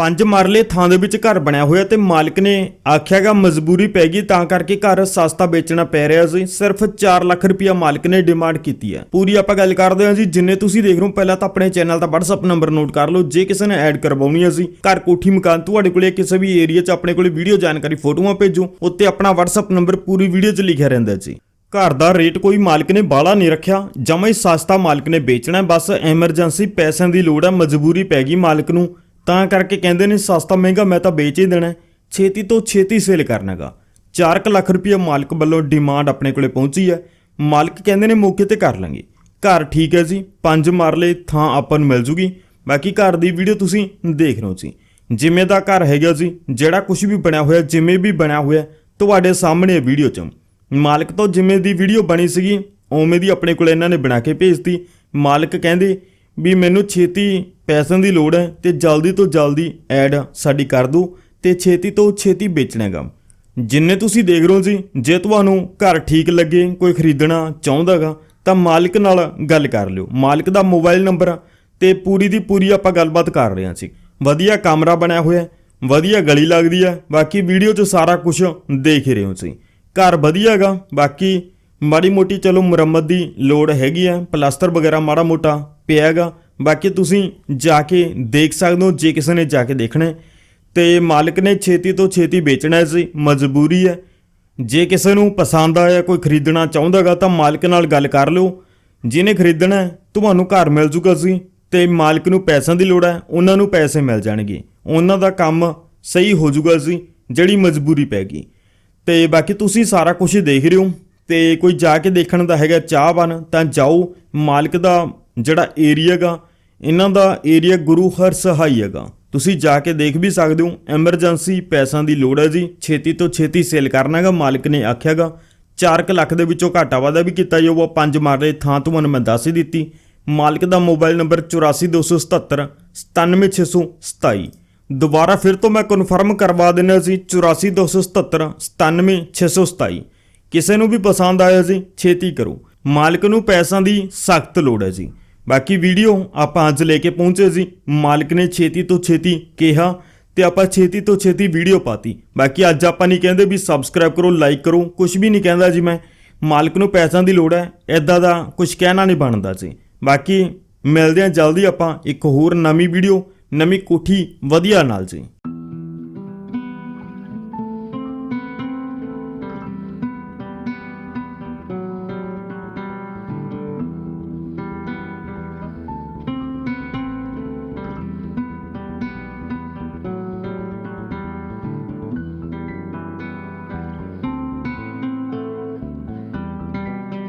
ਪੰਜ ਮਰਲੇ ਥਾਂ ਦੇ ਵਿੱਚ ਘਰ ਬਣਿਆ ਹੋਇਆ ਤੇ ਮਾਲਕ ਨੇ ਆਖਿਆਗਾ ਮਜਬੂਰੀ ਪੈ ਗਈ, ਤਾਂ ਕਰਕੇ ਘਰ ਸਸਤਾ ਵੇਚਣਾ ਪੈ ਰਿਹਾ ਸੀ। ਸਿਰਫ 4 ਲੱਖ ਰੁਪਇਆ ਮਾਲਕ ਨੇ ਡਿਮਾਂਡ ਕੀਤੀ ਹੈ। ਪੂਰੀ ਆਪਾਂ ਗੱਲ ਕਰਦੇ ਹਾਂ ਜੀ, ਜਿੰਨੇ ਤੁਸੀਂ ਦੇਖ ਰਹੇ ਹੋ, ਪਹਿਲਾਂ ਤਾਂ ਆਪਣੇ ਚੈਨਲ ਦਾ WhatsApp ਨੰਬਰ ਨੋਟ ਕਰ ਲਓ। ਜੇ ਕਿਸੇ ਨੇ ਐਡ ਕਰਵਾਉਣੀ ਹੈ ਸੀ ਘਰ ਕੋਠੀ ਮਕਾਨ, ਤੁਹਾਡੇ ਕੋਲੇ ਕਿਸੇ ਵੀ ਏਰੀਆ 'ਚ ਆਪਣੇ ਕੋਲੇ ਵੀਡੀਓ ਜਾਣਕਾਰੀ ਫੋਟੋਆਂ ਭੇਜੋ, ਉੱਤੇ ਆਪਣਾ WhatsApp ਨੰਬਰ ਪੂਰੀ ਵੀਡੀਓ 'ਚ ਲਿਖਿਆ ਰਹਿੰਦਾ ਜੀ। ਘਰ ਦਾ ਰੇਟ ਕੋਈ ਮਾਲਕ ਨੇ ਬਾਲਾ ਨਹੀਂ ਰੱਖਿਆ, ਜਮਾ ਹੀ ਸਸਤਾ ਮਾਲਕ ਨੇ ਵੇਚਣਾ ਬਸ ਐਮਰਜੈਂਸੀ ਪੈਸਿਆਂ ਦੀ ਲੋੜ ਹੈ, ਮਜਬੂਰੀ ਪੈ ਗਈ ਮਾਲਕ ਨੂੰ। ਤਾਂ ਕਰਕੇ ਕਹਿੰਦੇ ਨੇ, ਸਸਤਾ ਮਹਿੰਗਾ, ਮੈਂ ਤਾਂ ਵੇਚ ਹੀ ਦੇਣਾ ਛੇਤੀ ਤੋਂ ਛੇਤੀ ਸੇਲ ਕਰਨਾਗਾ। 4 ਲੱਖ ਰੁਪਏ ਮਾਲਕ ਵੱਲੋਂ ਡਿਮਾਂਡ ਆਪਣੇ ਕੋਲੇ ਪਹੁੰਚੀ ਹੈ। ਮਾਲਕ ਕਹਿੰਦੇ ਨੇ, ਮੌਕੇ ਤੇ ਕਰ ਲਾਂਗੇ। ਘਰ ਠੀਕ ਹੈ ਜੀ, ਪੰਜ ਮਰਲੇ ਥਾਂ ਆਪਾਂ ਨੂੰ ਮਿਲ ਜੂਗੀ। ਬਾਕੀ ਘਰ ਦੀ ਵੀਡੀਓ ਤੁਸੀਂ ਦੇਖ ਰਹੇ ਹੋ ਜੀ। ਜਿਵੇਂ ਦਾ ਘਰ ਹੈਗਾ ਜੀ, ਜਿਹੜਾ ਕੁਝ ਵੀ ਬਣਿਆ ਹੋਇਆ, ਜਿਵੇਂ ਵੀ ਬਣਿਆ ਹੋਇਆ, ਤੁਹਾਡੇ ਸਾਹਮਣੇ ਵੀਡੀਓ 'ਚ। ਮਾਲਕ ਤੋਂ ਜਿਵੇਂ ਦੀ ਵੀਡੀਓ ਬਣੀ ਸੀਗੀ, ਉਵੇਂ ਦੀ ਆਪਣੇ ਕੋਲ ਇਹਨਾਂ ਨੇ ਬਣਾ ਕੇ ਭੇਜਤੀ। ਮਾਲਕ ਕਹਿੰਦੇ ਵੀ ਮੈਨੂੰ ਛੇਤੀ ਪੈਸਿਆਂ ਦੀ ਲੋੜ ਹੈ ਤੇ ਜਲਦੀ ਤੋਂ ਜਲਦੀ ਐਡ ਸਾਡੀ ਕਰ ਦਿਓ ਤੇ ਛੇਤੀ ਤੋਂ ਛੇਤੀ ਵੇਚਣਾ ਹੈਗਾ। ਜਿੰਨੇ ਤੁਸੀਂ ਦੇਖ ਰਹੇ ਹੋ ਜੀ, ਜੇ ਤੁਹਾਨੂੰ ਘਰ ਠੀਕ ਲੱਗੇ, ਕੋਈ ਖਰੀਦਣਾ ਚਾਹੁੰਦਾਗਾ ਤਾਂ ਮਾਲਕ ਨਾਲ ਗੱਲ ਕਰ ਲਿਓ। ਮਾਲਕ ਦਾ ਮੋਬਾਈਲ ਨੰਬਰ ਤੇ ਪੂਰੀ ਦੀ ਪੂਰੀ ਆਪਾਂ ਗੱਲਬਾਤ ਕਰ ਰਹੇ ਹਾਂ ਜੀ। ਵਧੀਆ ਕਮਰਾ ਬਣਿਆ ਹੋਇਆ ਵਧੀਆ ਗਲੀ ਲੱਗਦੀ ਹੈ, ਬਾਕੀ ਵੀਡੀਓ 'ਚ ਸਾਰਾ ਕੁਝ ਦੇਖ ਹੀ ਰਹੇ ਹੋ ਤੁਸੀਂ ਘਰ ਵਧੀਆ ਹੈਗਾ, ਬਾਕੀ ਮਾੜੀ ਮੋਟੀ ਚਲੋ ਮੁਰੰਮਤ ਦੀ ਲੋੜ ਹੈਗੀ ਆ, ਪਲਾਸਟਰ ਵਗੈਰਾ ਮਾੜਾ ਮੋਟਾ ਪਿਆ ਹੈਗਾ ਬਾਕੀ ਤੁਸੀਂ ਜਾ ਕੇ ਦੇਖ ਸਕਦੇ ਹੋ, ਜੇ ਕਿਸੇ ਨੇ ਜਾ ਕੇ ਦੇਖਣਾ ਹੈ। ਤੇ ਮਾਲਕ ਨੇ ਛੇਤੀ ਤੋਂ ਛੇਤੀ ਵੇਚਣਾ ਸੀ ਮਜਬੂਰੀ ਹੈ। ਜੇ ਕਿਸੇ ਨੂੰ ਪਸੰਦ ਆਇਆ, ਕੋਈ ਖਰੀਦਣਾ ਚਾਹੁੰਦਾਗਾ, ਤਾਂ ਮਾਲਕ ਨਾਲ ਗੱਲ ਕਰ ਲਿਓ। ਜਿਹਨੇ ਖਰੀਦਣਾ ਤੁਹਾਨੂੰ ਘਰ ਮਿਲ ਜੂਗਾ ਸੀ ਤੇ ਮਾਲਕ ਨੂੰ ਪੈਸਿਆਂ ਦੀ ਲੋੜ ਹੈ, ਉਹਨਾਂ ਨੂੰ ਪੈਸੇ ਮਿਲ ਜਾਣਗੇ। ਉਹਨਾਂ ਦਾ ਕੰਮ ਸਹੀ ਹੋ ਜੂਗਾ ਸੀ ਜਿਹੜੀ ਮਜਬੂਰੀ ਪੈ ਗਈ। ਤੇ ਬਾਕੀ ਤੁਸੀਂ ਸਾਰਾ ਕੁਝ ਦੇਖ ਰਹੇ ਹੋ। ਤੇ ਕੋਈ ਜਾ ਕੇ ਦੇਖਣ ਦਾ ਹੈਗਾ ਚਾਹ ਚਾਹਵਾਨ ਤਾਂ ਜਾਓ। ਮਾਲਕ ਦਾ ਜਿਹੜਾ ਏਰੀਆ ਗਾ, ਇਹਨਾਂ ਦਾ ਏਰੀਆ ਗੁਰੂ ਹਰ ਸਹਾਈ ਹੈਗਾ। ਤੁਸੀਂ ਜਾ ਕੇ ਦੇਖ ਵੀ ਸਕਦੇ ਹੋ ਐਮਰਜੈਂਸੀ ਪੈਸਿਆਂ ਦੀ ਲੋੜ ਹੈ ਜੀ। ਛੇਤੀ ਤੋਂ ਛੇਤੀ ਸੇਲ ਕਰਨਾਗਾ ਮਾਲਕ ਨੇ ਆਖਿਆਗਾ 4 ਲੱਖ ਦੇ ਵਿੱਚੋਂ ਘਾਟਾ ਵਾਧਾ ਵੀ ਕੀਤਾ ਜਾਊਗਾ, ਪੰਜ ਮਾਰੇ ਥਾਂ ਤੁਹਾਨੂੰ ਮੈਂ ਦੱਸ ਹੀ ਦਿੱਤੀ। ਮਾਲਕ ਦਾ ਮੋਬਾਈਲ ਨੰਬਰ 84277 97627 ਦੁਬਾਰਾ ਫਿਰ ਤੋਂ ਮੈਂ ਕਨਫਰਮ ਕਰਵਾ ਦਿੰਦਾ ਸੀ 84277 97627 ਕਿਸੇ ਨੂੰ ਵੀ ਪਸੰਦ ਆਇਆ ਜੀ ਛੇਤੀ ਕਰੋ। ਮਾਲਕ ਨੂੰ ਪੈਸਿਆਂ ਦੀ ਸਖਤ ਲੋੜ ਹੈ ਜੀ। ਬਾਕੀ ਵੀਡੀਓ ਆਪਾਂ ਅੱਜ ਲੈ ਕੇ ਪਹੁੰਚੇ ਜੀ ਮਾਲਕ ਨੇ ਛੇਤੀ ਤੋਂ ਛੇਤੀ ਕਿਹਾ ਤੇ ਆਪਾਂ ਛੇਤੀ ਤੋਂ ਛੇਤੀ ਵੀਡੀਓ ਪਾਤੀ। ਬਾਕੀ ਅੱਜ ਆਪਾਂ ਨਹੀਂ ਕਹਿੰਦੇ ਵੀ ਸਬਸਕ੍ਰਾਈਬ ਕਰੋ ਲਾਈਕ ਕਰੋ ਕੁਝ ਵੀ ਨਹੀਂ ਕਹਿੰਦਾ ਜੀ ਮੈਂ। ਮਾਲਕ ਨੂੰ ਪੈਸਿਆਂ ਦੀ ਲੋੜ ਹੈ ਐਦਾਂ ਦਾ ਕੁਝ ਕਹਿਣਾ ਨਹੀਂ ਬਣਦਾ ਜੀ। ਬਾਕੀ ਮਿਲਦੇ ਹਾਂ ਜਲਦੀ ਆਪਾਂ ਇੱਕ ਹੋਰ ਨਵੀਂ ਵੀਡੀਓ, ਨਵੀਂ ਕੋਠੀ ਵਧੀਆ ਨਾਲ ਜੀ।